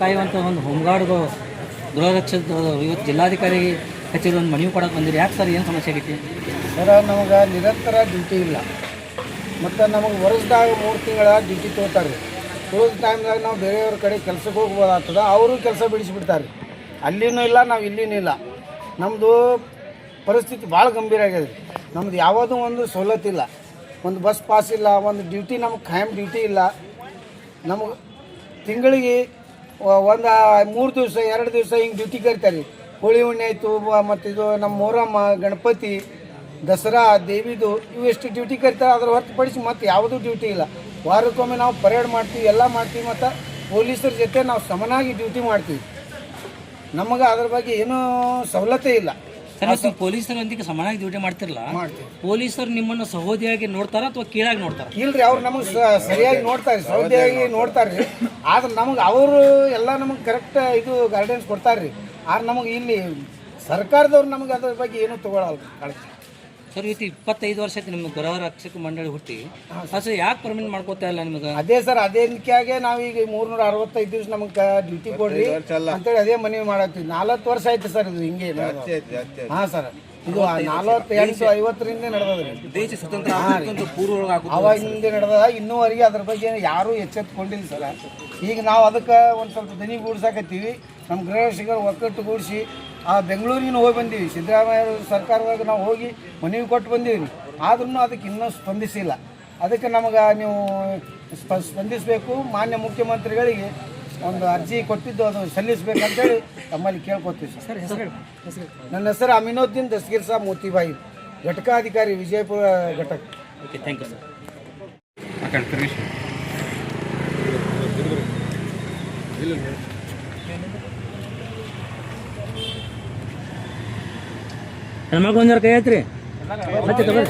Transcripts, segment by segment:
ಕಾಯುವಂಥ ಒಂದು ಹೋಮ್ಗಾರ್ಡ್ದು ಗೃಹ ರಕ್ಷಕ ಇವತ್ತು ಜಿಲ್ಲಾಧಿಕಾರಿ ಕಚೇರಿ ಒಂದು ಮನವಿ ಕೊಡಕ್ಕೆ ಬಂದಿರಿ. ಯಾಕೆ ಸರ್ ಏನು ಸಮಸ್ಯೆ ಆಗೈತಿ? ಸರ, ನಮಗೆ ನಿರಂತರ ಡ್ಯೂಟಿ ಇಲ್ಲ. ಮತ್ತು ನಮಗೆ ವರ್ಷದಾಗ ಮೂರು ತಿಂಗಳ ಡ್ಯೂಟಿ ತೋತಾರೆ ಉಳಿದ ಟೈಮ್ದಾಗ ನಾವು ಬೇರೆಯವ್ರ ಕಡೆ ಕೆಲಸಕ್ಕೆ ಹೋಗ್ಬೋದಾಗ್ತದ, ಅವರು ಕೆಲಸ ಬಿಡಿಸಿಬಿಡ್ತಾರೆ ಅಲ್ಲಿನೂ ಇಲ್ಲ, ನಾವು ಇಲ್ಲಿನೂ ಇಲ್ಲ. ನಮ್ಮದು ಪರಿಸ್ಥಿತಿ ಭಾಳ ಗಂಭೀರ ಆಗಿದೆ ನಮ್ದು ಯಾವುದೂ ಒಂದು ಸವಲತ್ತಿಲ್ಲ ಒಂದು ಬಸ್ ಪಾಸ್ ಇಲ್ಲ, ಒಂದು ಡ್ಯೂಟಿ ನಮಗೆ ಖಾಯಂ ಡ್ಯೂಟಿ ಇಲ್ಲ. ನಮಗೆ ತಿಂಗಳಿಗೆ ಒಂದು ಮೂರು ದಿವಸ, ಎರಡು ದಿವಸ ಹಿಂಗೆ ಡ್ಯೂಟಿ ಕರಿತಾರೆ ಹೋಳಿ ಹುಣ್ಣೆ ಆಯಿತು ಮತ್ತು ಇದು ನಮ್ಮ ಮೊಹರಮ್ಮ ಗಣಪತಿ, ದಸರಾ, ದೇವಿದು ಇವೆಷ್ಟು ಡ್ಯೂಟಿ ಕರಿತಾರೆ ಅದ್ರ ಹೊರತುಪಡಿಸಿ ಮತ್ತೆ ಯಾವುದು ಡ್ಯೂಟಿ ಇಲ್ಲ. ವಾರಕ್ಕೊಮ್ಮೆ ನಾವು ಪರೇಡ್ ಮಾಡ್ತೀವಿ, ಎಲ್ಲ ಮಾಡ್ತೀವಿ, ಮತ್ತು ಪೊಲೀಸರ ಜೊತೆ ನಾವು ಸಮನಾಗಿ ಡ್ಯೂಟಿ ಮಾಡ್ತೀವಿ. ನಮಗೆ ಅದ್ರ ಬಗ್ಗೆ ಏನೂ ಸವಲತ್ತೇ ಇಲ್ಲ. ಸರ್ ಪೊಲೀಸರೊಂದಿಗೆ ಸಮಾನಾಗಿ ಡ್ಯೂಟಿ ಮಾಡ್ತಿರಲ್ಲ ಮಾಡ್ತೀವಿ. ಪೊಲೀಸರು ನಿಮ್ಮನ್ನು ಸಹೋದಿಯಾಗಿ ನೋಡ್ತಾರ ಅಥವಾ ಕೀಳಾಗಿ ನೋಡ್ತಾರ? ಇಲ್ರಿ ಅವ್ರು ನಮಗೆ ಸರಿಯಾಗಿ ನೋಡ್ತಾರೆ ಸಹೋದಿಯಾಗಿ ನೋಡ್ತಾರೆ. ರೀ ಆದ್ರೆ ನಮಗೆ ಅವರು ಎಲ್ಲ ನಮಗೆ ಕರೆಕ್ಟ್ ಇದು ಗೈಡೆನ್ಸ್ ಕೊಡ್ತಾರೆ ರೀ ಆದ್ರೆ ನಮಗೆ ಇಲ್ಲಿ ಸರ್ಕಾರದವ್ರು ನಮಗೆ ಅದ್ರ ಬಗ್ಗೆ ಏನೂ ತಗೊಳಲ್ಲ ಸರ್ ಇವತ್ತು ಇಪ್ಪತ್ತೈದು ವರ್ಷ ಆಯ್ತು ನಿಮ್ಮ ಗೃಹ ರಕ್ಷಕ ಮಂಡಳಿ ಹುಟ್ಟಿ. ಸರ್. ಯಾಕೆ ಪರ್ಮಿಟ್ ಮಾಡ್ಕೋತಾ ಇಲ್ಲ ನಿಮಗೆ? ಅದೇ ಸರ್ ಅದೇ ರೀತಿಯಾಗೆ ನಾವೀಗ ಮೂರ್ನೂರ ಅರವತ್ತೈದು ದಿವಸ ನಮಗೆ ಡ್ಯೂಟಿ ಕೊಡ್ರಿ. ಅಂತೇಳಿ ಅದೇ ಮನವಿ ಮಾಡತ್ತೀವಿ ನಾಲ್ಕು ವರ್ಷ ಆಯ್ತು ಸರ್ ಇದು ಹಿಂಗೆ. ಹಾಂ ಸರ್. ಇದು ನಾಲ್ವತ್ತು ಎಂಟು ಐವತ್ತರಿಂದ ನಡೆದ್ರಿ ದೇಶ ಸ್ವತಂತ್ರ ಪೂರ್ವ ಅವಾಗಿಂದ ನಡೆದ ಇನ್ನೂವರೆಗೆ ಅದ್ರ ಬಗ್ಗೆ ಯಾರೂ ಎಚ್ಚೆತ್ಕೊಂಡಿಲ್ಲ ಸರ್. ಈಗ ನಾವು ಅದಕ್ಕೆ ಒಂದು ಸ್ವಲ್ಪ ದನಿ ಗೂಡ್ಸಾಕತ್ತೀವಿ. ನಮ್ಮ ಗೃಹ ರಕ್ಷಕರು ಒಕ್ಕಟ್ಟುಗೂಡಿಸಿ ಆ ಬೆಂಗಳೂರಿನ ಹೋಗಿ ಬಂದೀವಿ. ಸಿದ್ದರಾಮಯ್ಯ ಸರ್ಕಾರದಾಗ ನಾವು ಹೋಗಿ ಮನವಿ ಕೊಟ್ಟು ಬಂದೀವಿ. ಆದ್ರೂ ಅದಕ್ಕೆ ಇನ್ನೂ ಸ್ಪಂದಿಸಿಲ್ಲ. ಅದಕ್ಕೆ ನಮಗೆ ನೀವು ಸ್ಪ ಸ್ಪಂದಿಸಬೇಕು. ಮಾನ್ಯ ಮುಖ್ಯಮಂತ್ರಿಗಳಿಗೆ ಒಂದು ಅರ್ಜಿ ಕೊಟ್ಟಿದ್ದು ಅದು ಸಲ್ಲಿಸಬೇಕಂತೇಳಿ ತಮ್ಮಲ್ಲಿ ಕೇಳ್ಕೊತೀವಿ ಸರ್. ನನ್ನ ಹೆಸರು ಅಮಿನೋದ್ದೀನ್ ದಸ್ಗೀರ್ ಸಾಬ್ ಮೋತಿಬಾಯಿ. ಘಟಕಾಧಿಕಾರಿ ವಿಜಯಪುರ ಘಟಕ. ಓಕೆ ಥ್ಯಾಂಕ್ ಯು ಸರ್ ಹೆಣ್ಮಕ್ಳು ಒಂದಾರ ಕೈ ಐತ್ರಿ ಮತ್ತೆ ತಗೋರಿ.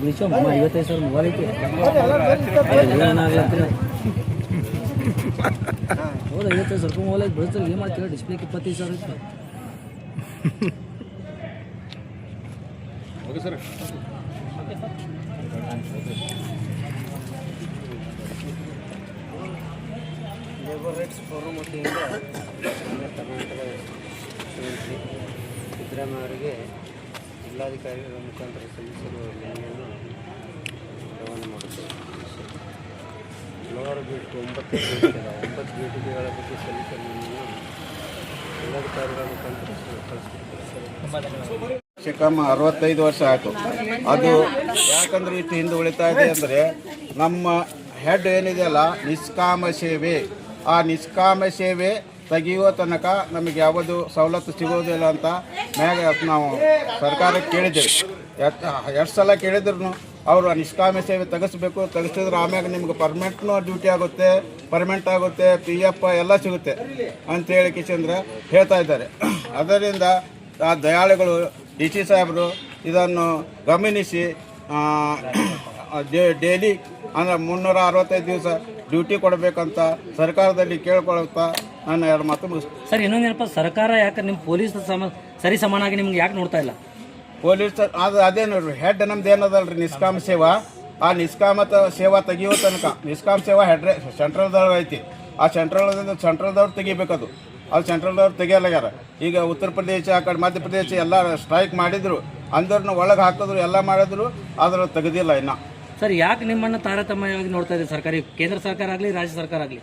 ಬಿಡಿಸೋ ಐವತ್ತೈದು ಸಾವಿರ ಮೊಬೈಲ್ ಐತಿ ಏನಾಗ್ಲತ್ತಿರ ಹೌದು. ಐವತ್ತೈದು ಸಾವಿರ ಮೊಬೈಲ್ ಐತಿ ಬಿಡಿಸ್ತಾರೆ ಏನು ಮಾಡ್ತೀರ ಡಿಸ್ಪ್ಲೇಗೆ ಇಪ್ಪತ್ತೈದು ಸಾವಿರ ಐತಿ ಲೇಬರ್ ರೈಟ್ಸ್ ಫೋರಂ ವತಿಯಿಂದ ಕರ್ನಾಟಕ ಸಿದ್ದರಾಮಯ್ಯ ಅವರಿಗೆ ಜಿಲ್ಲಾಧಿಕಾರಿಗಳ ಮುಖಾಂತರ ಸಲ್ಲಿಸಿರುವ ಮನವಿಯನ್ನು ರವಾನೆ ಮಾಡುತ್ತೇವೆ ಹಲವಾರು ಬೇಡಿಕೆ ಒಂಬತ್ತು ಒಂಬತ್ತು ಬೇಡಿಕೆಗಳ ಬಗ್ಗೆ ಸಲ್ಲಿಸಿದ ಮನವಿಯನ್ನು ಜಿಲ್ಲಾಧಿಕಾರಿಗಳ ಮುಖಾಂತರ ಕಮ್ಮ ಅರವತ್ತೈದು ವರ್ಷ ಆಯಿತು. ಅದು ಯಾಕಂದ್ರೆ ಇಷ್ಟು ಹಿಂದೆ ಉಳಿತಾ ಇದೆ ಅಂದರೆ ನಮ್ಮ ಹೆಡ್ ಏನಿದೆಯಲ್ಲ ನಿಷ್ಕಾಮ ಸೇವೆ. ಆ ನಿಷ್ಕಾಮ ಸೇವೆ ತೆಗೆಯುವ ತನಕ ನಮಗೆ ಯಾವುದು ಸವಲತ್ತು ಸಿಗೋದಿಲ್ಲ ಅಂತ ಮ್ಯಾಗ ನಾವು ಸರ್ಕಾರಕ್ಕೆ ಕೇಳಿದ್ದೇವೆ. ಎಷ್ಟು ಸಲ ಕೇಳಿದ್ರು ಅವರು ನಿಷ್ಕಾಮ ಸೇವೆ ತೆಗೆಸ್ಬೇಕು ತೆಗೆಸಿದ್ರೆ ಆಮ್ಯಾಗ ನಿಮ್ಗೆ ಪರ್ಮನೆಂಟ್ನು ಡ್ಯೂಟಿ ಆಗುತ್ತೆ ಪರ್ಮನೆಂಟ್ ಆಗುತ್ತೆ ಪಿ ಎಫ್ ಎಲ್ಲ ಸಿಗುತ್ತೆ ಅಂತೇಳಿ ಕಿಶಂದ್ರ ಹೇಳ್ತಾ ಇದ್ದಾರೆ. ಅದರಿಂದ ಆ ದಯಾಳುಗಳು, ಡಿ ಸಿ ಸಾಹೇಬರು ಇದನ್ನು ಗಮನಿಸಿ ಡೈಲಿ ಅಂದರೆ ಮುನ್ನೂರ ಅರವತ್ತೈದು ದಿವಸ ಡ್ಯೂಟಿ ಕೊಡಬೇಕಂತ ಸರ್ಕಾರದಲ್ಲಿ ಕೇಳ್ಕೊಳ್ತಾ ನಾನು ಎರಡು ಮಾತು ಮುಗಿಸ್ತೀನಿ. ಸರ್ ಇನ್ನೊಂದೇನಪ್ಪ ಸರ್ಕಾರ ಯಾಕೆ ನಿಮ್ಮ ಪೊಲೀಸ್ ಸಮ ಸರಿ ಸಮಾನಾಗಿ ನಿಮ್ಗೆ ಯಾಕೆ ನೋಡ್ತಾ ಇಲ್ಲ? ಪೊಲೀಸ್ ಅದು ಅದೇ ನೋಡ್ರಿ ಹೆಡ್ ನಮ್ದು ಏನದಲ್ರಿ ನಿಷ್ಕಾಮ ಸೇವಾ? ಆ ನಿಷ್ಕಾಮತ ಸೇವಾ ತೆಗಿಯೋ ತನಕ ನಿಷ್ಕಾಮ ಸೇವಾ ಹೆಡ್ ಸೆಂಟ್ರಲ್ದವ್ರು ಐತಿ. ಆ ಸೆಂಟ್ರಲ್ ಸೆಂಟ್ರಲ್ದವ್ರು ತೆಗಿಬೇಕದು. ಅದು ಸೆಂಟ್ರಲ್ದವ್ರು ತೆಗಿಯಲಾಗ್ಯಾರ ಈಗ ಉತ್ತರ ಪ್ರದೇಶ ಆ ಕಡೆ ಮಧ್ಯಪ್ರದೇಶ ಎಲ್ಲ ಸ್ಟ್ರೈಕ್ ಮಾಡಿದ್ರು. ಅಂದ್ರನ್ನ ಒಳಗೆ ಹಾಕಿದ್ರು ಎಲ್ಲ ಮಾಡಿದ್ರು ಆದ್ರೆ ತೆಗೆದಿಲ್ಲ ಇನ್ನ. ಸರ್ ಯಾಕೆ ನಿಮ್ಮನ್ನು ತಾರತಮ್ಯವಾಗಿ ನೋಡ್ತಾ ಇದೆ ಸರ್ಕಾರಿ ಕೇಂದ್ರ ಸರ್ಕಾರ ಆಗಲಿ ರಾಜ್ಯ ಸರ್ಕಾರ ಆಗಲಿ?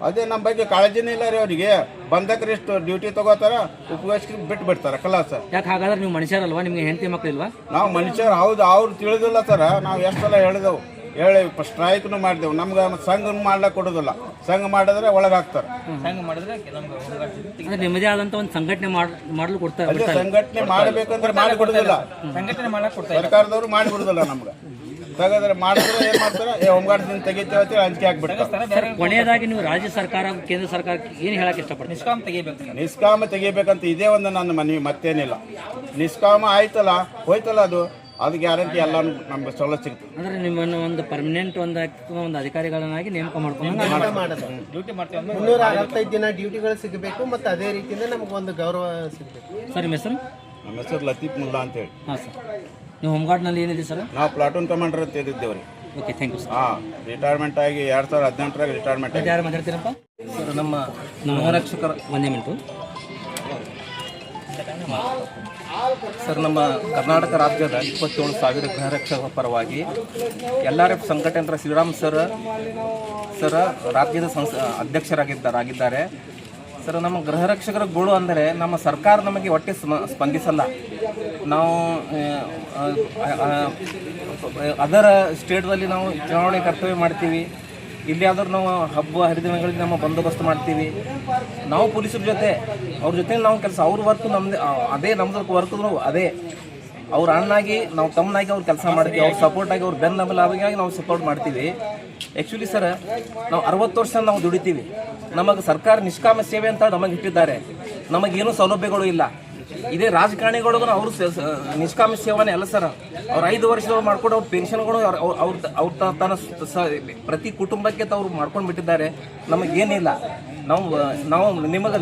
ಅದೇ ನಮ್ಮ ಬಗ್ಗೆ ಕಾಳಜಿನೇ ಇಲ್ಲ ರೀ ಅವರಿಗೆ. ಬಂದಕ್ರಿ ಎಷ್ಟು ಡ್ಯೂಟಿ ತಗೋತಾರ ಉಪವಾಸಕ್ಕೆ ಬಿಟ್ಟು ಬಿಡ್ತಾರೆ ಕಲಾಸ ಯಾಕೆ ಹಾಗಾದ್ರೆ ನೀವು ಮನುಷ್ಯರಲ್ವಾ? ನಿಮಗೆ ಹೆಂಡತಿ ಮಕ್ಕಳಿಲ್ವಾ ನಾವು ಮನುಷ್ಯರು ಹೌದು ಅವ್ರು ತಿಳಿದಿಲ್ಲ ಸರ ನಾವು ಎಷ್ಟು ಸಲ ಹೇಳಿದೆವು. ಹೇಳಿ ಸ್ಟ್ರೈಕ್ನು ಮಾಡಿದೆವು. ನಮ್ಗೆ ಸಂಘ ಮಾಡ್ಲಿಕ್ಕೆ ಕೊಡೋದಿಲ್ಲ. ಸಂಘ ಮಾಡಿದ್ರೆ ಒಳಗೆ ಹಾಕ್ತಾರೆ. ಅಂದ್ರೆ ನಿಮ್ಮದೇ ಆದಂತ ಒಂದು ಸಂಘಟನೆ ಮಾಡ್ ಮಾಡಲು ಕೊಡ್ತಾರೆ ಅದೇ ಸಂಘಟನೆ ಮಾಡಬೇಕಂದ್ರೆ ಮಾಡಿ ಕೊಡೋದಿಲ್ಲ ಸರ್ಕಾರದವರು ಮಾಡಿ ಕೊಡೋದಿಲ್ಲ ನಮ್ಗೆ. ತೆಗೆದ್ರೆ ಮಾಡಿದ್ರೆ ಏನು ಮಾಡ್ತಾರೆ? ಏ ಹೋಮ್ಗಾರ್ಡ್ದಿಂದ ತೆಗಿತೇವೆ ಅಂತೇಳಿ ಅಂಜಿಕೆ ಕೊನೆಯದಾಗಿ ನೀವು ರಾಜ್ಯ ಸರ್ಕಾರ ಹಾಗೂ ಕೇಂದ್ರ ಸರ್ಕಾರಕ್ಕೆ ಏನು ಹೇಳಕ್ಕೆ ಇಷ್ಟಪಡ್ತೀವಿ ನಿಷ್ಕಾಮ ತೆಗಿಬೇಕು ನಿಷ್ಕಾಮ ತೆಗಿಬೇಕಂತ ಇದೇ ಒಂದು ನನ್ನ ಮನವಿ ಮತ್ತೇನಿಲ್ಲ. ನಿಷ್ಕಾಮ ಆಯ್ತಲ್ಲ ಹೋಯ್ತಲ್ಲ ಅದು? ಅದು ಗ್ಯಾರಂಟಿ ಎಲ್ಲ ನಮ್ಗೆ ಸೊಲ್ಲ ಸಿಗುತ್ತೆ ಅಂದ್ರೆ ನಿಮ್ಮನ್ನು ಒಂದು ಪರ್ಮನೆಂಟ್ ಒಂದು ಒಂದು ಅಧಿಕಾರಿಗಳನ್ನಾಗಿ ನೇಮಕ ಮಾಡ್ಕೊಂಡು ಮುನ್ನೂರ ಅರವತ್ತೈದು ದಿನ ಡ್ಯೂಟಿಗಳು ಸಿಗಬೇಕು ಮತ್ತು ಅದೇ ರೀತಿಯಿಂದ ನಮ್ಗೆ ಒಂದು ಗೌರವ ಸಿಗಬೇಕು. ಸರ್ ನಿಮ್ಮ ಹೆಸರು? ನಮ್ಮ ಹೆಸರು ಲತೀಫ್ ಮುಲ್ಲಾ ಅಂತ ಹೇಳಿ. ಹಾಂ ಸರ್. ನೀವು ಹೋಮ್ಗಾರ್ಡ್ನಲ್ಲಿ ಏನಿದೆ ಸರ್? ನಾವು ಪ್ಲಾಟೂನ್ ಕಮಾಂಡರ್ ಅಂತ ಇದ್ದಿದ್ದೇವೆ ರೀ. ಓಕೆ ಥ್ಯಾಂಕ್ ಯು ಸರ್ ಹಾಂ ರಿಟೈರ್ಮೆಂಟ್ ಆಗಿ ಎರಡು ಸಾವಿರದ ಹದಿನೆಂಟರಾಗ ರಿಟೈರ್ಮೆಂಟ್ ಆಗಿ ಯಾರು ಮಾತಾಡ್ತೀರಪ್ಪ? ಸರ್ ನಮ್ಮ ನಮ್ಮ ಗೃಹರಕ್ಷಕರ ಒಂದೇ ಮಿನಿಟು ಸರ್ ನಮ್ಮ ಕರ್ನಾಟಕ ರಾಜ್ಯದ ಇಪ್ಪತ್ತೇಳು ಸಾವಿರ ಗೃಹರಕ್ಷಕರ ಪರವಾಗಿ ಎಲ್ ಆರ್ ಎಫ್ ಸಂಘಟನೆರ ಶ್ರೀರಾಮ್ ಸರ್ ಸರ್ ರಾಜ್ಯದ ಸಂಸ್ ಅಧ್ಯಕ್ಷರಾಗಿದ್ದಾರಾಗಿದ್ದಾರೆ ಸರ್, ನಮ್ಮ ಗೃಹರಕ್ಷಕರ ಗೋಳು ಅಂದರೆ ನಮ್ಮ ಸರ್ಕಾರ ನಮಗೆ ಒಟ್ಟೆ ಸ್ಪಂದಿಸಲ್ಲ. ನಾವು ಅದರ ಸ್ಟೇಟ್ದಲ್ಲಿ ನಾವು ಚುನಾವಣೆ ಕರ್ತವ್ಯ ಮಾಡ್ತೀವಿ. ಇಲ್ಲಿ ಆದರೂ ನಾವು ಹಬ್ಬ, ಹರಿದಿನಗಳಲ್ಲಿ ನಮ್ಮ ಬಂದೋಬಸ್ತ್ ಮಾಡ್ತೀವಿ. ನಾವು ಪೊಲೀಸರ ಜೊತೆ, ಅವ್ರ ಜೊತೆ ನಾವು ಕೆಲಸ, ಅವ್ರ ವರ್ಕ್ ನಮ್ದು ಅದೇ ನಮ್ದು ವರ್ಕ್ ಅದೇ. ಅವ್ರ ಅಣ್ಣಾಗಿ, ನಾವು ತಮ್ಮನಾಗಿ ಅವ್ರು ಕೆಲಸ ಮಾಡ್ತೀವಿ, ಅವ್ರ ಸಪೋರ್ಟ್ ಆಗಿ ಅವ್ರ ಬೆನ್ನ ಆಗಿ ನಾವು ಸಪೋರ್ಟ್ ಮಾಡ್ತೀವಿ. ಆ್ಯಕ್ಚುಲಿ ಸರ್ ನಾವು ಅರವತ್ತು ವರ್ಷ ನಾವು ದುಡಿತೀವಿ. ನಮಗೆ ಸರ್ಕಾರ ನಿಷ್ಕಾಮ ಸೇವೆ ಅಂತ ನಮಗೆ ಇಟ್ಟಿದ್ದಾರೆ. ನಮಗೇನು ಸೌಲಭ್ಯಗಳು ಇಲ್ಲ. ಇದೇ ರಾಜಕಾರಣಿಗಳಿಗೂ ಅವರು ನಿಷ್ಕಾಮ ಸೇವನೆ ಅಲ್ಲ ಸರ್ ಅವ್ರು ಐದು ವರ್ಷದವ್ರು ಮಾಡ್ಕೊಂಡು ಅವ್ರ ಪೆನ್ಷನ್ಗಳು ಅವ್ರ ಅವ್ರ ತನ್ನ ಪ್ರತಿ ಕುಟುಂಬಕ್ಕೆ ಅವ್ರು ಮಾಡ್ಕೊಂಡು ಬಿಟ್ಟಿದ್ದಾರೆ. ನಮಗೇನಿಲ್ಲ ನಾವು ನಾವು ನಿಮಗೆ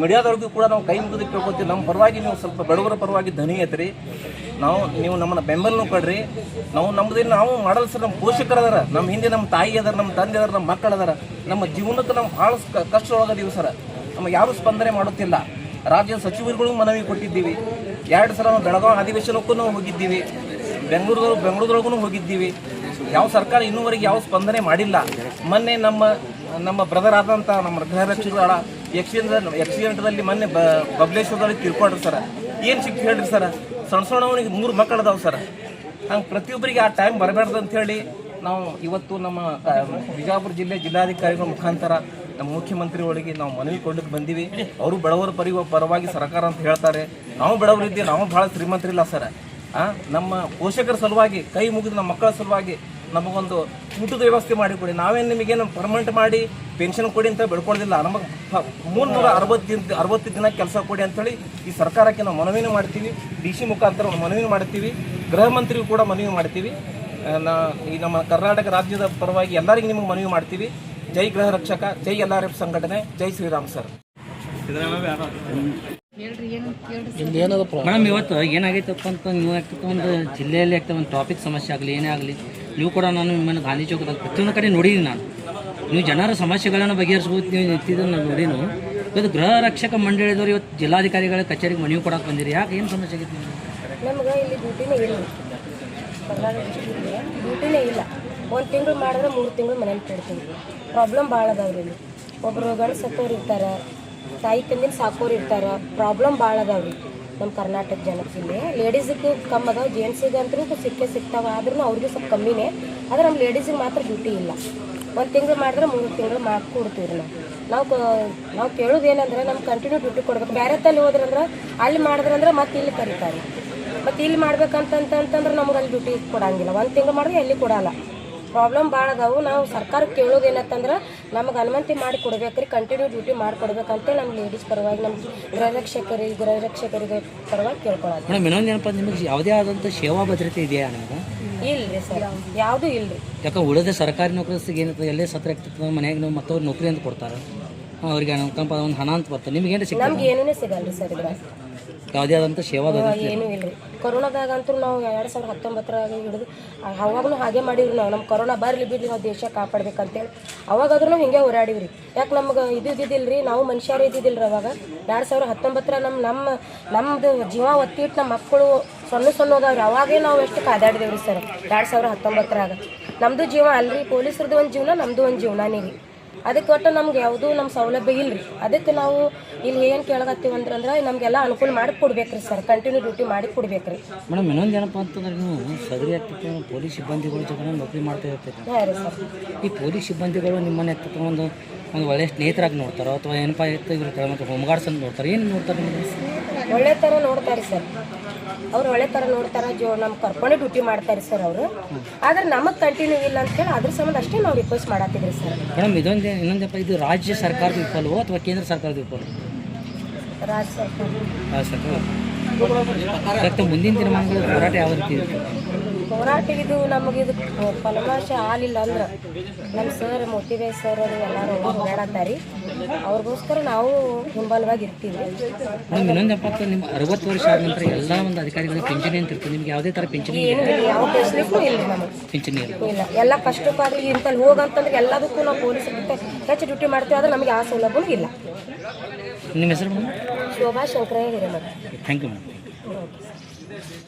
ಮೀಡಿಯಾದವ್ರಿಗೂ ಕೂಡ ನಾವು ಕೈ ಮುಗಿದು ಕೇಳ್ಕೊತೀವಿ. ನಮ್ಮ ಪರವಾಗಿ ನೀವು ಸ್ವಲ್ಪ ಬಡವರ ಪರವಾಗಿ ಧನಿ ಐತ್ರಿ ನಾವು ನೀವು ನಮ್ಮನ್ನ ಬೆಂಬಲನೂ ಕೊಡ್ರಿ. ನಾವು ನಮ್ಮದೇನು ನಾವು ಮಾಡಲ್ಲ ಸರ್ ನಮ್ಮ ಪೋಷಕರು ಅದಾರ. ನಮ್ಮ ಹಿಂದೆ ನಮ್ಮ ತಾಯಿ ಅದಾರ, ನಮ್ಮ ತಂದೆ ಅದಾರ, ನಮ್ಮ ಮಕ್ಕಳು ಅದಾರ. ನಮ್ಮ ಜೀವನಕ್ಕೆ ನಾವು ಭಾಳ ಕಷ್ಟ ಒಳಗದೀವಿ ಸರ್. ನಮಗೆ ಯಾರು ಸ್ಪಂದನೆ ಮಾಡುತ್ತಿಲ್ಲ. ರಾಜ್ಯ ಸಚಿವರುಗಳು ಮನವಿ ಕೊಟ್ಟಿದ್ದೀವಿ. ಎರಡು ಸಲ ನಾವು ಬೆಳಗಾವಿ ಅಧಿವೇಶನಕ್ಕೂ ನಾವು ಹೋಗಿದ್ದೀವಿ. ಬೆಂಗಳೂರು ಬೆಂಗಳೂರೊಳಗೂ ಹೋಗಿದ್ದೀವಿ. ಯಾವ ಸರ್ಕಾರ ಇನ್ನೂವರೆಗೆ ಯಾವ ಸ್ಪಂದನೆ ಮಾಡಿಲ್ಲ. ಮೊನ್ನೆ ನಮ್ಮ ನಮ್ಮ ಬ್ರದರ್ ಆದಂಥ ನಮ್ಮ ಗೃಹರಕ್ಷಕರ ಎಕ್ಸಿಡೆಂಟ್ ಎಕ್ಸಿಡೆಂಟ್ದಲ್ಲಿ ಮೊನ್ನೆ ಬಬ್ಲೇಶ್ವರದಲ್ಲಿ ತಿಳ್ಕೊಂಡ್ರಿ ಸರ್. ಏನು ಸಿಕ್ತು ಹೇಳ್ರಿ ಸರ್? ಸಣ್ಣ ಸಣ್ಣವನಿಗೆ ಮೂರು ಮಕ್ಕಳು ಅದಾವೆ ಸರ್. ಹಂಗೆ ಪ್ರತಿಯೊಬ್ಬರಿಗೆ ಆ ಟೈಮ್ ಬರಬಾರ್ದು ಹೇಳಿ ನಾವು ಇವತ್ತು ನಮ್ಮ ಬಿಜಾಪುರ ಜಿಲ್ಲೆ ಜಿಲ್ಲಾಧಿಕಾರಿಗಳ ಮುಖಾಂತರ ನಮ್ಮ ಮುಖ್ಯಮಂತ್ರಿಗಳಿಗೆ ನಾವು ಮನವಿ ಕೊಡ್ಲಿಕ್ಕೆ ಬಂದೀವಿ. ಅವರು ಬಡವರ ಪರಿ ಪರವಾಗಿ ಸರ್ಕಾರ ಅಂತ ಹೇಳ್ತಾರೆ. ನಾವು ಬಡವರಿದ್ದೀವಿ, ನಾವು ಭಾಳ ಶ್ರೀಮಂತರಿಲ್ಲ ಸರ್. ನಮ್ಮ ಪೋಷಕರ ಸಲುವಾಗಿ, ಕೈ ಮುಗಿದು ನಮ್ಮ ಮಕ್ಕಳ ಸಲುವಾಗಿ ನಮಗೊಂದು ಊಟದ ವ್ಯವಸ್ಥೆ ಮಾಡಿಕೊಡಿ. ನಾವೇನು ನಿಮಗೇನು ಪರ್ಮನೆಂಟ್ ಮಾಡಿ ಪೆನ್ಷನ್ ಕೊಡಿ ಅಂತ ಬೆಳ್ಕೊಳ್ಳೋದಿಲ್ಲ ನಮಗೆ ಮೂರ್ನೂರ ಅರವತ್ತು ದಿನ ಅರವತ್ತು ದಿನ ಕೆಲಸ ಕೊಡಿ ಅಂತೇಳಿ ಈ ಸರ್ಕಾರಕ್ಕೆ ನಾವು ಮನವಿನೂ ಮಾಡ್ತೀವಿ. ಡಿ ಸಿ ಮುಖಾಂತರ ಮನವಿ ಮಾಡ್ತೀವಿ. ಗೃಹ ಮಂತ್ರಿಗೂ ಕೂಡ ಮನವಿ ಮಾಡ್ತೀವಿ. ನಾ ಈ ನಮ್ಮ ಕರ್ನಾಟಕ ರಾಜ್ಯದ ಪರವಾಗಿ ಎಲ್ಲರಿಗೂ ನಿಮಗೆ ಮನವಿ ಮಾಡ್ತೀವಿ. ಜೈ ಗೃಹ ರಕ್ಷಕ ಜೈ ಎಲ್ ಆರ್ ಎಫ್ ಸಂಘಟನೆ ಜೈ ಶ್ರೀರಾಮ್ ಸರ್. ಮೇಡಮ್ ಇವತ್ತು ಏನಾಗೈತಪ್ಪ ಅಂತ ನೀವು ಆಗ್ತಕ್ಕ ಒಂದು ಜಿಲ್ಲೆಯಲ್ಲಿ ಆಗ್ತಕ್ಕ ಒಂದು ಟಾಪಿಕ್ ಸಮಸ್ಯೆ ಆಗಲಿ ಏನೇ ಆಗಲಿ ನೀವು ಕೂಡ ನಾನು ನಿಮ್ಮನ್ನು ಗಾಂಧಿ ಚೌಕದಲ್ಲಿ ಪ್ರತಿಯೊಂದು ಕಡೆ ನೋಡಿದ್ದೀನಿ ನಾನು. ನೀವು ಜನರ ಸಮಸ್ಯೆಗಳನ್ನು ಬಗೆಹರಿಸ್ಬೋದು ನೀವು ನಿಂತಿದ್ದನ್ನು ನಾನು ನೋಡಿನು ಇವತ್ತು ಗೃಹ ರಕ್ಷಕ ಮಂಡಳಿದವರು ಇವತ್ತು ಜಿಲ್ಲಾಧಿಕಾರಿಗಳ ಕಚೇರಿಗೆ ಮನವಿ ಕೊಡಕ್ಕೆ ಬಂದಿರಿ. ಯಾಕೆ ಏನು ಸಮಸ್ಯೆ ಆಗಿತ್ತು ನಿಮ್ಗೆ? ಇಲ್ಲಿ ಡ್ಯೂಟಿನೇ ಇಲ್ಲ. ಡ್ಯೂಟಿನೇ ಇಲ್ಲ. ಒಂದು ತಿಂಗಳು ಮಾಡಿದ್ರೆ ಮೂರು ತಿಂಗಳು ಮನೇಲಿ ಕೊಡ್ತೀವಿ ಪ್ರಾಬ್ಲಮ್ ಭಾಳ ಅದಾವ್ರಿ ಇಲ್ಲಿ. ಒಬ್ಬರು ಸತ್ತೋರು ಇರ್ತಾರೆ. ತಾಯಿ ತಂದಿನ ಸಾಕೋರು ಇರ್ತಾರೆ. ಪ್ರಾಬ್ಲಮ್ ಭಾಳ ಅದಾವ್ರಿ ನಮ್ಮ ಕರ್ನಾಟಕ ಜನಕ್ಕೆ ಇಲ್ಲಿ ಲೇಡೀಸಿಗೆ ಕಮ್ಮಿ ಅದಾವ ಜೆಂಟ್ಸಿಗೆ ಅಂತೂ ಸಿಕ್ಕೇ ಸಿಗ್ತಾವ, ಆದ್ರೂ ಅವ್ರಿಗೆ ಸ್ವಲ್ಪ ಕಮ್ಮಿನೇ. ಆದರೆ ನಮ್ಮ ಲೇಡೀಸಿಗೆ ಮಾತ್ರ ಡ್ಯೂಟಿ ಇಲ್ಲ. ಒಂದು ತಿಂಗಳು ಮಾಡಿದ್ರೆ ಮೂರು ತಿಂಗಳು ಮಾಡಿ ಕೊಡ್ತೀವಿ ರೀ ನಾವು. ನಾವು ನಾವು ಕೇಳೋದು ಏನಂದ್ರೆ ನಮ್ಗೆ ಕಂಟಿನ್ಯೂ ಡ್ಯೂಟಿ ಕೊಡ್ಬೇಕು. ಬೇರೆ ತಲೆ ಹೋದ್ರಂದ್ರೆ ಅಲ್ಲಿ ಮಾಡಿದ್ರಂದ್ರೆ ಮತ್ತೆ ಇಲ್ಲಿ ಕರೀತಾರೆ. ಮತ್ತು ಇಲ್ಲಿ ಮಾಡ್ಬೇಕಂತಂತಂದ್ರೆ ನಮ್ಗೆ ಅಲ್ಲಿ ಡ್ಯೂಟಿ ಕೊಡಂಗಿಲ್ಲ. ಒಂದು ತಿಂಗಳು ಮಾಡಿದ್ರೆ ಎಲ್ಲಿ ಕೊಡಲ್ಲ. ಪ್ರಾಬ್ಲಮ್ ಭಾಳ ಅದಾವು. ನಾವು ಸರ್ಕಾರಕ್ಕೆ ಕೇಳೋದು ಏನಂತಂದ್ರೆ ನಮಗೆ ಅನುಮತಿ ಮಾಡಿ ಕೊಡ್ಬೇಕ್ರಿ ಕಂಟಿನ್ಯೂ ಡ್ಯೂಟಿ ಮಾಡಿ ಕೊಡ್ಬೇಕಂತೇಳಿ ನಮ್ಮ ಲೇಡೀಸ್ ಪರವಾಗಿ ನಮ್ಮ ಗೃಹರಕ್ಷಕರಿಗೆ ಗೃಹರಕ್ಷಕರಿಗೆ ಪರವಾಗಿ ಕೇಳ್ಕೊಳ್ಳೋದು ಮೇಡಮ್ ಇನ್ನೊಂದು ಏನಪ್ಪ ನಿಮಗೆ ಯಾವುದೇ ಆದಂಥ ಸೇವಾ ಭದ್ರತೆ ಇದೆಯಾ ನಿಮ್ಗೆ? ಇಲ್ರಿ ಸರ್ ಯಾವುದೂ ಇಲ್ರಿ. ಯಾಕಂದ್ರೆ ಉಳಿದ ಸರ್ಕಾರಿ ನೌಕರಸ್ತಿಗೆ ಏನಿರ್ತದೆ ಎಲ್ಲೇ ಸತ್ರ ಆಗ್ತಿರ್ತದೆ ಮನೆಯಾಗ ನಾವು ಮತ್ತವ್ರು ನೌಕರಿ ಅಂತ ಕೊಡ್ತಾರೆ. ಅವ್ರಿಗೆ ಅನುಕಂಪ ಒಂದು ಹಣ ಅಂತ ಬರ್ತದೆ. ನಿಮ್ಗೆ ಏನು ಸಿಗ್ತದೆ? ನಮ್ಗೆ ಏನೂ ರೀ ಸರ್ ಯಾವುದೇ ಆದಂಥ ಸೇವಾ ಏನೂ ಇಲ್ರಿ. ಕೊರೋನಾದಾಗ ಅಂತೂ ನಾವು ಎರಡು ಸಾವಿರದ ಹತ್ತೊಂಬತ್ತರಾಗ ಹಿಡಿದು ಅವಾಗೂ ಹಾಗೆ ಮಾಡಿವ್ರಿ ನಾವು. ನಮ್ಮ ಕೊರೋನಾ ಬರಲಿ ಬಿಡ್ಲಿ ನಾವು ದೇಶ ಕಾಪಾಡ್ಬೇಕಂತೇಳಿ. ಅವಾಗಾದ್ರೂ ನಾವು ಹಿಂಗೆ ಹೋರಾಡಿವ್ರಿ. ಯಾಕೆ ನಮ್ಗೆ ಇದು ಇದ್ದಿದ್ದಿಲ್ರಿ? ನಾವು ಮನುಷ್ಯರು ಇದ್ದಿದ್ದಿಲ್ರಿ ಅವಾಗ. ಎರಡು ಸಾವಿರದ ಹತ್ತೊಂಬತ್ತರ ನಮ್ಮ ನಮ್ಮ ನಮ್ಮದು ಜೀವ ಒತ್ತಿಟ್ಟು ನಮ್ಮ ಮಕ್ಕಳು ಸಣ್ಣ ಸೊನ್ನೆ ಹೋದವ್ರಿ ಅವಾಗೇ ನಾವು ಎಷ್ಟು ಕಾದಾಡಿದೇವ್ರಿ ಸರ್? ಎರಡು ಸಾವಿರದ ಹತ್ತೊಂಬತ್ತರಾಗ ನಮ್ಮದು ಜೀವ ಅಲ್ರಿ. ಪೊಲೀಸ್ರದ್ದು ಒಂದು ಜೀವನ ನಮ್ಮದು ಒಂದು ಜೀವನನೇ ರೀ ಅದಕ್ಕೆ ಒಟ್ಟು ನಮ್ಗೆ ಯಾವುದೂ ನಮ್ಮ ಸೌಲಭ್ಯ ಇಲ್ಲ ರೀ ಅದಕ್ಕೆ ನಾವು ಇಲ್ಲಿ ಏನು ಕೇಳಕತ್ತೀವಿ ಅಂತಂದ್ರೆ ನಮಗೆಲ್ಲ ಅನುಕೂಲ ಮಾಡಿ ಕೊಡ್ಬೇಕ್ರಿ ಸರ್ ಕಂಟಿನ್ಯೂ ಡ್ಯೂಟಿ ಮಾಡಿ ಕೊಡ್ಬೇಕ್ರಿ. ಮೇಡಮ್ ಇನ್ನೊಂದು ಏನಪ್ಪ ಅಂತಂದ್ರೆ ನೀವು ಸದರಿ ಆಗ್ತಿತ್ತು ಪೊಲೀಸ್ ಸಿಬ್ಬಂದಿಗಳ ಜೊತೆ ನೌಕರಿ ಮಾಡ್ತಾ ಇರ್ತೀವಿ ಹಾಂ ರೀ ಸರ್. ಈ ಪೊಲೀಸ್ ಸಿಬ್ಬಂದಿಗಳು ನಿಮ್ಮನ್ನ ಎತ್ತ ಒಂದು ಒಂದು ಒಳ್ಳೆಯ ಸ್ನೇಹಿತರಾಗಿ ನೋಡ್ತಾರೋ ಅಥವಾ ಏನಪ್ಪ ಎತ್ತ ಇರ್ತಾರೆ ಮತ್ತು ಹೋಮ್ಗಾರ್ಡ್ಸ್ ಅಂತ ನೋಡ್ತಾರೆ ಏನು ನೋಡ್ತಾರೆ ಒಳ್ಳೆ ಥರ ನೋಡ್ತಾರೆ ಸರ್. ಅವ್ರು ಒಳ್ಳೆ ಥರ ನೋಡ್ತಾರೆ ಜೋ ನಮ್ಮ ಕರ್ಕೊಂಡೇ ಡ್ಯೂಟಿ ಮಾಡ್ತಾರೆ ಸರ್ ಅವರು. ಆದ್ರೆ ನಮಗೆ ಕಂಟಿನ್ಯೂ ಇಲ್ಲ ಅಂತ ಹೇಳಿ ಅದ್ರ ಸಂಬಂಧ ಅಷ್ಟೇ ನಾವು ರಿಕ್ವೆಸ್ಟ್ ಮಾಡತ್ತಿದ್ರಿ ಸರ್. ಮೇಡಮ್ ಇದೊಂದು ಇನ್ನೊಂದಪ್ಪ ಇದು ರಾಜ್ಯ ಸರ್ಕಾರದ ವಿಫಲವೋ ಅಥವಾ ಕೇಂದ್ರ ಸರ್ಕಾರದ ವಿಫಲವೋ? ರಾಜ್ಯ ಸರ್ಕಾರ. ರಾಜ್ಯ ಸರ್ಕಾರ. ಮುಂದಿನ ದಿನಮಾನಗಳ ಹೋರಾಟ ಯಾವ ರೀತಿ ಇರುತ್ತೆ? ಹೋರಾಟ ಇದು ನಮಗೆ ಇದು ಫಲಮಾಶ ಆಗಲಿಲ್ಲ ಅಂದ್ರೆ. ನಮ್ಮ ಸರ್ ಮೋಟಿವೇಶ್ ಸರ್ ಅದು ಎಲ್ಲರೂ ಹೋರಾಡತ್ತಾರಿ ಅವ್ರಿಗೋಸ್ಕರ ನಾವು ಹಿಂಬಲವಾಗಿ ಇರ್ತೀವಿ ನಮ್ಗೆ ಇನ್ನೊಂದು ಅಂತ ನಿಮ್ಮ ಅರವತ್ತು ವರ್ಷ ಆದ ನಂತರ ಎಲ್ಲ ಒಂದು ಅಧಿಕಾರಿಗಳಿಗೆ ಪಿಂಚಣಿ ಅಂತ ಇರ್ತದೆ. ನಿಮ್ಗೆ ಯಾವುದೇ ಥರ ಪಿಂಚಣಿ ಏನು ಇಲ್ಲ ಯಾವ ಫೆಸಿಲಿಟಿನೂ ಇಲ್ಲ ನಮಗೆ. ಪಿಂಚಣಿ ಇಲ್ಲ. ಇಲ್ಲ. ಎಲ್ಲ ಕಷ್ಟಕ್ಕಾಗಲಿ ಇಂತಲ್ಲಿ ಹೋಗಂತಂದ್ರೆ ಎಲ್ಲದಕ್ಕೂ ನಾವು ಪೊಲೀಸ್ ಜೊತೆ ಹೆಚ್ಚು ಡ್ಯೂಟಿ ಮಾಡ್ತೀವಿ. ಆದ್ರೆ ನಮಗೆ ಆ ಸೌಲಭ್ಯನೂ ಇಲ್ಲ. ನಿಮ್ಮ ಹೆಸರು Shobha Shankaraiah Hiremath. Thank you madam